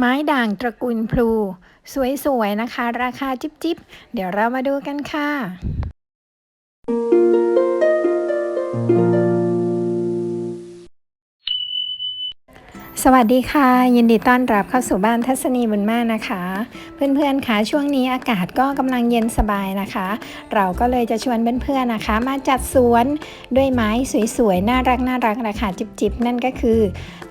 ไม้ด่างตระกูลพลู สวยๆนะคะ ราคาจิบๆ เดี๋ยวเรามาดูกันค่ะ สวัสดีค่ะ ยินดีต้อนรับเข้าสู่บ้านทัศนีบุญมากนะคะ เพื่อนๆคะช่วงนี้อากาศก็กำลังเย็นสบายนะคะ เราก็เลยจะชวนเพื่อนๆนะคะ มาจัดสวนด้วยไม้สวยๆน่ารักน่ารักราคาจิบๆนั่นก็คือ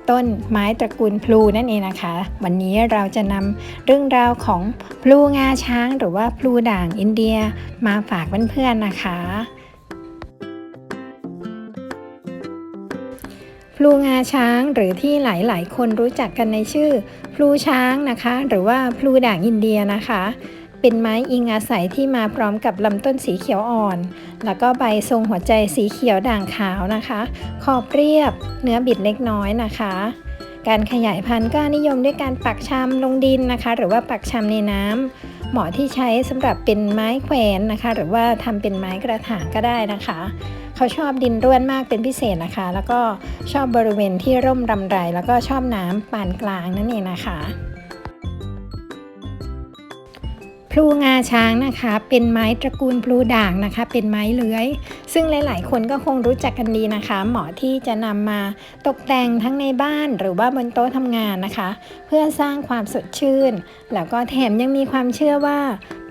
ต้นไม้ตระกูลพลูนั่นเองนะคะ วันนี้เราจะนำเรื่องราวของพลูงาช้าง หรือว่าพลูด่างอินเดียมาฝากเพื่อนๆนะคะ พลูงาช้างหรือที่หลาย ๆ คนรู้จักกันในชื่อ พลูช้างนะคะ หรือว่าพลูด่างอินเดียนะคะ เป็นไม้อิงอาศัยที่มาพร้อมกับลำต้นสีเขียวอ่อน แล้วก็ใบทรงหัวใจสีเขียวด่างขาวนะคะ ขอบเรียบ เนื้อบิดเล็กน้อยนะคะ การขยายพันธุ์ก็นิยมด้วยการปักชำลงดินนะคะ หรือว่าปักชำในน้ำเหมาะที่ใช้สำหรับเป็นไม้แขวนนะคะ หรือว่าทำเป็นไม้กระถางก็ได้นะคะ เขาชอบดินร่วนมากเป็นพิเศษนะคะ แล้วก็ชอบบริเวณที่ร่มรำไร แล้วก็ชอบน้ำปานกลางนั่นเองนะคะ พลูงาช้างนะคะ เป็นไม้ตระกูลพลูด่างนะคะ เป็นไม้เลื้อย ซึ่งหลาย ๆ คนก็คงรู้จักกันดีนะคะ เหมาะที่จะนำมาตกแต่งทั้งในบ้านหรือว่าบนโต๊ะทำงานนะคะ เพื่อสร้างความสดชื่น แล้วก็แถมยังมีความเชื่อว่า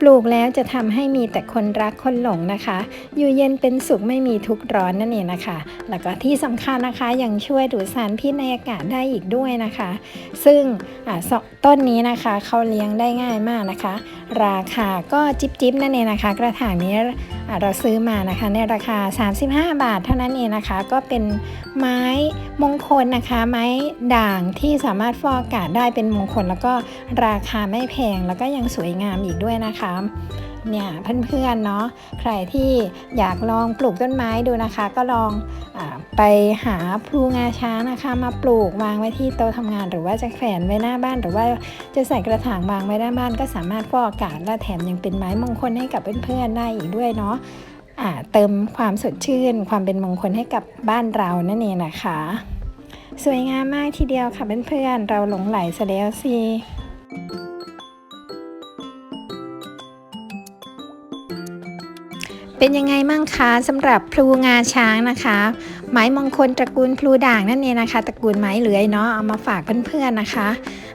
ปลูกแล้วจะทำให้มีแต่คนรักคนหลงนะคะ อยู่เย็นเป็นสุขไม่มีทุกร้อนนั่นเองนะคะ แล้วก็ที่สำคัญนะคะยังช่วยดูดสารพิษในอากาศได้อีกด้วยนะคะ ซึ่งต้นนี้นะคะเขาเลี้ยงได้ง่ายมากนะคะ ราคาก็จิบจิบนั่นเองนะคะ กระถางนี้เราซื้อมานะคะในราคา 35 บาทเท่านั้นเองนะคะ ก็เป็นไม้มงคลนะคะ ไม้ด่างที่สามารถฟอกอากาศได้เป็นมงคล แล้วก็ราคาไม่แพงแล้วก็ยังสวยงามอีกด้วยนะคะ เนี่ยเพื่อนๆเนาะใครที่อยากลองปลูกต้นไม้ดูนะคะ ก็ลองอไปหาพลูงาช้างนะคะ มาปลูกวางไว้ที่โต๊ะทำงาน หรือว่าจะแขวนไว้หน้าบ้าน หรือว่าจะใส่กระถางวางไว้หน้าบ้าน ก็สามารถฟอกอากาศและแถมยังเป็นไม้มงคลให้กับเพื่อนๆได้อีกด้วยเนาะเติมความสดชื่น ความเป็นมงคลให้กับบ้านเรานั่นเองนะคะสวยงามมากทีเดียวค่ะเพื่อนๆเราหลงไหลซะแล้วสิ เป็นยังไงมั่งคะสำหรับพลูงาช้างนะคะ ไม้มงคลตระกูลพลูด่างนั่นเองนะคะ ตระกูลไม้เลื้อยเนาะเอามาฝากเพื่อนๆนะคะ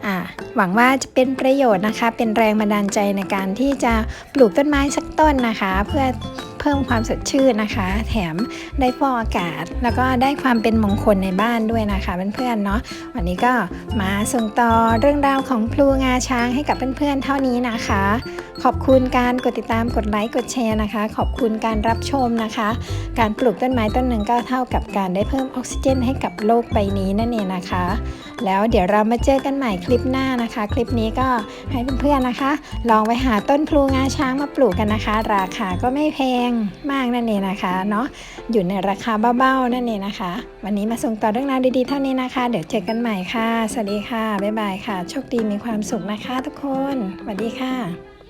อ่าหวังว่าจะเป็นประโยชน์นะคะ เป็นแรงบันดาลใจในการที่จะปลูกต้นไม้สักต้นนะคะ เพื่อ เพิ่มความสดชื่นนะคะ แถมได้ฟอกอากาศ แล้วก็ได้ความเป็นมงคลในบ้านด้วยนะคะเพื่อนๆเนาะวันนี้ก็มาส่งต่อเรื่องราวของพลูงาช้างให้กับเพื่อนๆเท่านี้นะคะ ขอบคุณการกดติดตามกดไลค์กดแชร์นะคะ ขอบคุณการรับชมนะคะ การปลูกต้นไม้ต้นหนึ่งก็เท่ากับการได้เพิ่มออกซิเจน ให้กับโลกใบนี้นั่นเองนะคะ แล้วเดี๋ยวเรามาเจอกันใหม่คลิปหน้านะคะ คลิปนี้ก็ให้เพื่อนๆนะคะ ลองไปหาต้นพลูงาช้างมาปลูกกันนะคะ ราคาก็ไม่แพงงมากนั่นเองนะคะเนาะอยู่ในราคาเบาๆนั่นเองนะคะ วันนี้มาส่งต่อเรื่องราวดีๆเท่านี้นะคะ เดี๋ยวเจอกันใหม่ค่ะ สวัสดีค่ะบ๊ายบายค่ะ โชคดีมีความสุขนะคะ ทุกคนสวัสดีค่ะ